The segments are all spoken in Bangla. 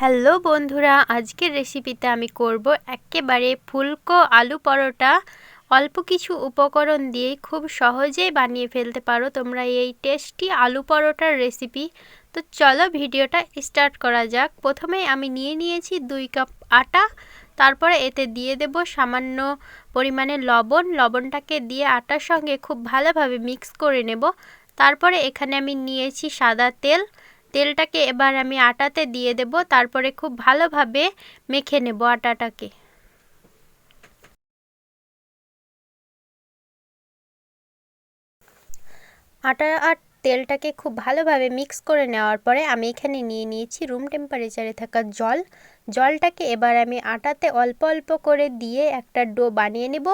হ্যালো বন্ধুরা, আজকের রেসিপিতে আমি করব একেবারে ফুলকো আলু পরোটা। অল্প কিছু উপকরণ দিয়ে খুব সহজেই বানিয়ে ফেলতে পারো তোমরা এই টেস্টি আলু পরোটার রেসিপি তো চলো ভিডিওটা স্টার্ট করা যাক। প্রথমে আমি নিয়ে নিয়েছি দুই কাপ আটা, তারপরে এতে দিয়ে দেব সামান্য পরিমাণে লবণ। লবণটাকে দিয়ে আটার সঙ্গে খুব ভালোভাবে মিক্স করে নেব। তারপরে এখানে আমি নিয়েছি সাদা তেল। তেলটাকে এবার আমি আটাতে দিয়ে দেব, তারপরে খুব ভালোভাবে মেখে নেব আটাটাকে। আটা আর তেলটাকে খুব ভালোভাবে মিক্স করে নেওয়ার পরে আমি এখানে নিয়ে নিয়েছি রুম টেম্পারেচারে থাকা জল। জলটাকে এবার আমি আটাতে অল্প অল্প করে দিয়ে একটা ডো বানিয়ে নেব।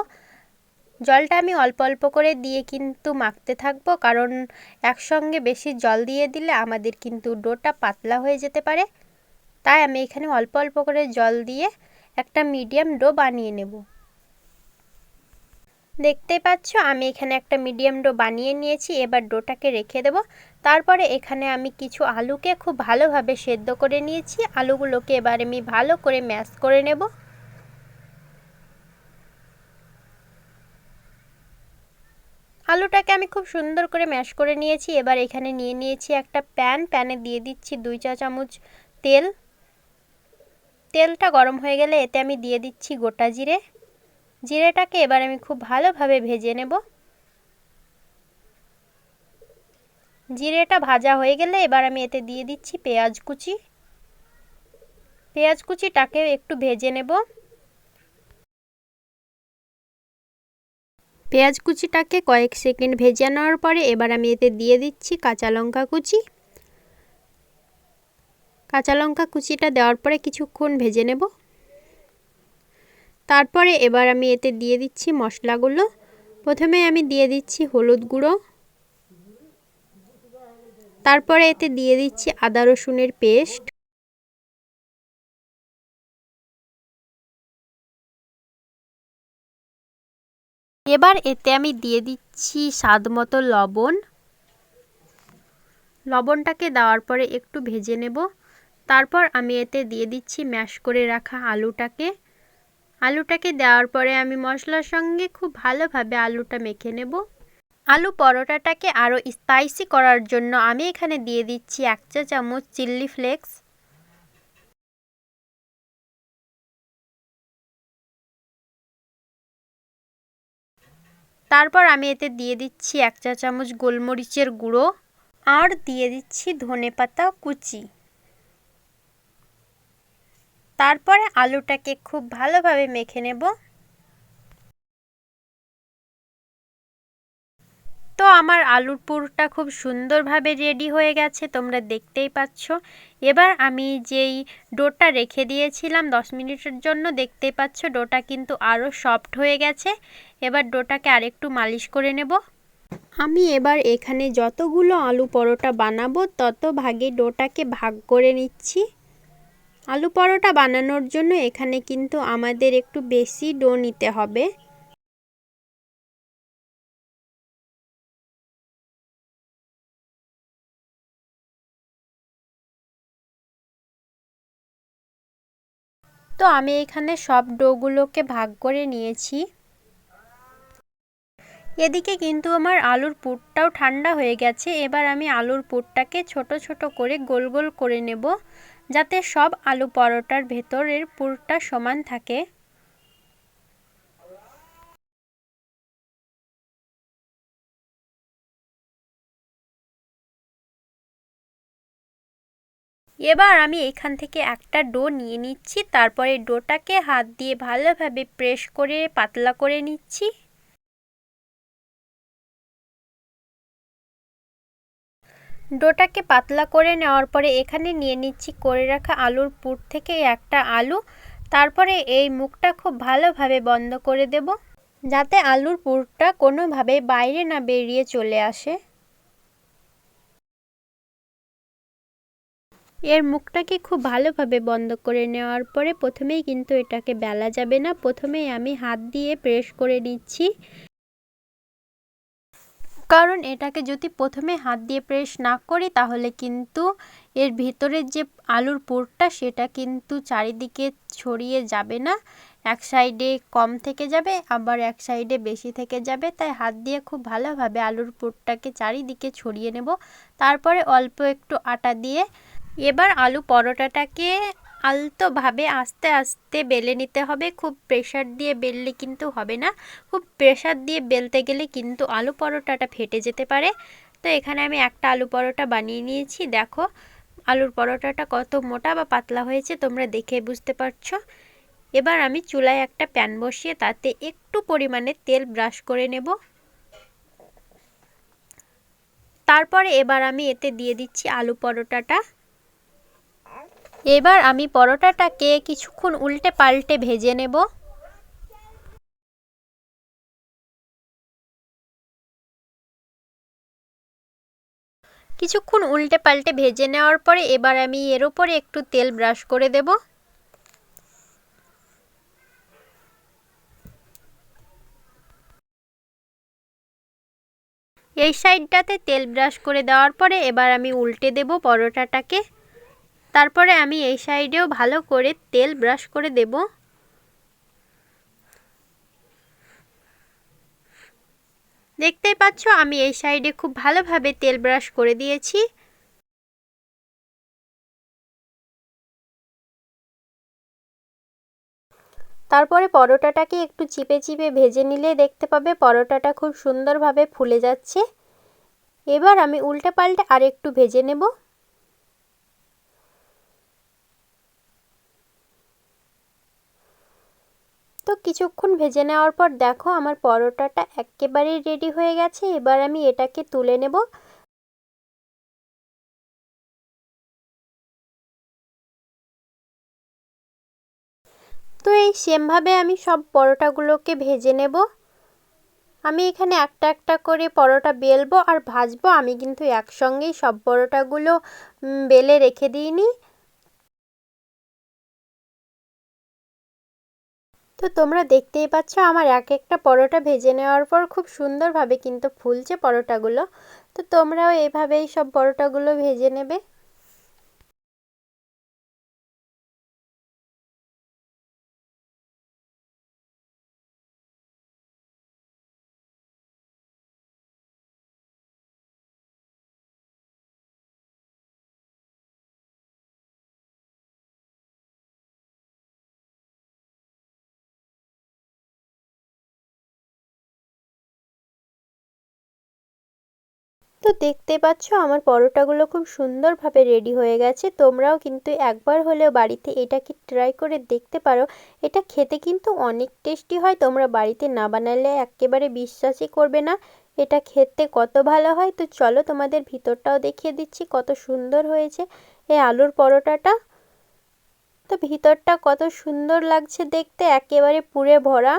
জলটা আমি অল্প অল্প করে দিয়ে কিন্তু মাখতে থাকব, কারণ একসঙ্গে বেশি জল দিয়ে দিলে আমাদের কিন্তু ডোটা পাতলা হয়ে যেতে পারে। তাই আমি এখানে অল্প অল্প করে জল দিয়ে একটা মিডিয়াম ডো বানিয়ে নেব। দেখতে পাচ্ছ, আমি এখানে একটা মিডিয়াম ডো বানিয়ে নিয়েছি, এবার ডোটাকে রেখে দেব। তারপরে এখানে আমি কিছু আলুকে খুব ভালোভাবে সেদ্ধ করে নিয়েছি। আলুগুলোকে এবার আমি ভালো করে ম্যাশ করে নেব। আলুটাকে আমি খুব সুন্দর করে ম্যাশ করে নিয়েছি। এবার এখানে নিয়ে নিয়েছি একটা প্যান। প্যানে দিয়ে দিচ্ছি দুই চা চামচ তেল। তেলটা গরম হয়ে গেলে এতে আমি দিয়ে দিচ্ছি গোটা জিরে। জিরেটাকে এবার আমি খুব ভালোভাবে ভেজে নেব। জিরেটা ভাজা হয়ে গেলে এবার আমি এতে দিয়ে দিচ্ছি পেঁয়াজ কুচি। পেঁয়াজ কুচিটাকে একটু ভেজে নেব। পেঁয়াজ কুচিটাকে কয়েক সেকেন্ড ভেজে নেওয়ার পরে এবার আমি এতে দিয়ে দিচ্ছি কাঁচা লঙ্কা কুচি। কাঁচা লঙ্কা কুচিটা দেওয়ার পরে কিছুক্ষণ ভেজে নেব। তারপরে এবার আমি এতে দিয়ে দিচ্ছি মশলাগুলো। প্রথমে আমি দিয়ে দিচ্ছি হলুদ গুঁড়ো। তারপরে এতে দিয়ে দিচ্ছি আদা রসুনের পেস্ট। এবার এতে আমি দিয়ে দিচ্ছি স্বাদ মতো লবণ। লবণটাকে দেওয়ার পরে একটু ভেজে নেব। তারপর আমি এতে দিয়ে দিচ্ছি ম্যাশ করে রাখা আলুটাকে। আলুটাকে দেওয়ার পরে আমি মশলার সঙ্গে খুব ভালোভাবে আলুটা মেখে নেব। আলু পরোটাটাকে আরও স্পাইসি করার জন্য আমি এখানে দিয়ে দিচ্ছি এক চা চামচ চিল্লি ফ্লেক্স তারপর আমি এতে দিয়ে দিচ্ছি এক চা চামচ গোলমরিচের গুঁড়ো আর দিয়ে দিচ্ছি ধনে পাতা কুচি। তারপরে আলুটাকে খুব ভালোভাবে মেখে নেব। তো আমার আলুর পুরটা খুব সুন্দরভাবে রেডি হয়ে গেছে, তোমরা দেখতেই পাচ্ছ। এবার আমি যেই ডোটা রেখে দিয়েছিলাম দশ মিনিটের জন্য, দেখতেই পাচ্ছ ডোটা কিন্তু আরও সফট হয়ে গেছে। এবার ডোটাকে আরেকটু মালিশ করে নেব। আমি এবার এখানে যতগুলো আলু পরোটা বানাবো, তত ভাগে ডোটাকে ভাগ করে নিচ্ছি। আলু পরোটা বানানোর জন্য এখানে কিন্তু আমাদের একটু বেশি ডো নিতে হবে। তো আমি এখানে সব ডোগুলোকে ভাগ করে নিয়েছি। এদিকে কিন্তু আমার আলুর পুরটাও ঠান্ডা হয়ে গেছে। এবার আমি আলুর পুরটাকে ছোট ছোট করে গোল গোল করে নেব, যাতে সব আলু পরোটার ভেতরের পুরটা সমান থাকে। এবার আমি এখান থেকে একটা ডো নিয়ে নিচ্ছি, তারপরে ডোটাকে হাত দিয়ে ভালোভাবে প্রেস করে, পাতলা করে নিচ্ছি। ডোটাকে পাতলা করে নেওয়ার পরে এখানে নিয়ে নিচ্ছি করে রাখা আলুর পুর থেকে একটা আলু। তারপরে এই মুখটা খুব ভালোভাবে বন্ধ করে দেব, যাতে আলুর পুরটা কোনোভাবে বাইরে না বেরিয়ে চলে আসে। এর মুখটাকে খুব ভালোভাবে বন্ধ করে নেওয়ার পরে প্রথমেই কিন্তু এটাকে বেলা যাবে না। প্রথমেই আমি হাত দিয়ে প্রেস করে নিচ্ছি। কারণ এটাকে যদি প্রথমে হাত দিয়ে প্রেস না করি, তাহলে কিন্তু এর ভিতরের যে আলুর পুরটা, সেটা কিন্তু চারিদিকে ছড়িয়ে যাবে না। এক সাইডে কম থেকে যাবে, আবার এক সাইডে বেশি থেকে যাবে। তাই হাত দিয়ে খুব ভালোভাবে আলুর পুরটাকে চারিদিকে ছড়িয়ে নেব। তারপরে অল্প একটু আটা দিয়ে এবার আলু পরোটাটাকে আলতোভাবে আস্তে আস্তে বেলে নিতে হবে। খুব প্রেশার দিয়ে বেললে কিন্তু হবে না। খুব প্রেশার দিয়ে বেলতে গেলে কিন্তু আলু পরোটাটা ফেটে যেতে পারে। তো এখানে আমি একটা আলু পরোটা বানিয়ে নিয়েছি। দেখো, আলুর পরোটাটা কত মোটা বা পাতলা হয়েছে তোমরা দেখে বুঝতে পারছ। এবার আমি চুলায় একটা প্যান বসিয়ে তাতে একটু পরিমাণে তেল ব্রাশ করে নেব। তারপরে এবার আমি এতে দিয়ে দিচ্ছি আলু পরোটাটা। এবার আমি পরোটাটাকে কিছুক্ষণ উল্টে পাল্টে ভেজে নেব। কিছুক্ষণ উল্টে পাল্টে ভেজে নেওয়ার পরে এবার আমি এর ওপরে একটু তেল ব্রাশ করে দেব। এই সাইডটাতে তেল ব্রাশ করে দেওয়ার পরে এবার আমি উল্টে দেব পরোটাটাকে। তারপরে আমি এই সাইডেও ভালো করে তেল ব্রাশ করে দেব। দেখতেই পাচ্ছ, আমি এই সাইডে খুব ভালোভাবে তেল ব্রাশ করে দিয়েছি। তারপরে পরোটাটাকে একটু চিপে চিপে ভেজে নিলে দেখতে পাবে পরোটাটা খুব সুন্দরভাবে ফুলে যাচ্ছে। এবার আমি উল্টে পাল্টে আর একটু ভেজে নেব। তো কিছুক্ষণ ভেজে নেওয়ার পর দেখো আমার পরোটাটা একেবারেই রেডি হয়ে গেছে, এবার আমি এটাকে তুলে নেব। তো এই সেমভাবে আমি সব পরোটাগুলোকে ভেজে নেব। আমি এখানে একটা একটা করে পরোটা বেলবো আর ভাজবো, আমি কিন্তু একসঙ্গেই সব পরোটাগুলো বেলে রেখে দিইনি। তো তোমরা দেখতেই পাচ্ছ আমার এক একটা পরোটা ভেজে নেওয়ার পর খুব সুন্দরভাবে কিন্তু ফুলছে পরোটাগুলো। তো তোমরাও এইভাবেই সব পরোটাগুলো ভেজে নেবে। তো দেখতে পাচ্ছ আমার পরোটাগুলো খুব সুন্দরভাবে রেডি হয়ে গেছে। তোমরাও কিন্তু একবার হলেও বাড়িতে এটাকে ট্রাই করে দেখতে পারো। এটা খেতে কিন্তু অনেক টেস্টি হয়, তোমরা বাড়িতে না বানালে একেবারে বিশ্বাসই করবে না। এটা খেতে কত ভালো হয়? তো চলো তোমাদের ভিতরটাও দেখিয়ে দিচ্ছি কত সুন্দর হয়েছে এই আলুর পরোটাটা। তো ভিতরটা কত সুন্দর লাগছে দেখতে, একেবারে পুরে ভরা।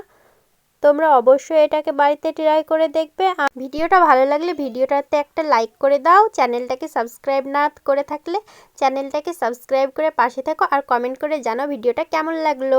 তোমরা অবশ্যই এটাকে বাড়িতে ট্রাই করে দেখবে। ভিডিওটা ভালো লাগলে ভিডিওটাতে একটা লাইক করে দাও। চ্যানেলটাকে সাবস্ক্রাইব না করে থাকলে চ্যানেলটাকে সাবস্ক্রাইব করে পাশে থাকো আর কমেন্ট করে জানাও ভিডিওটা কেমন লাগল।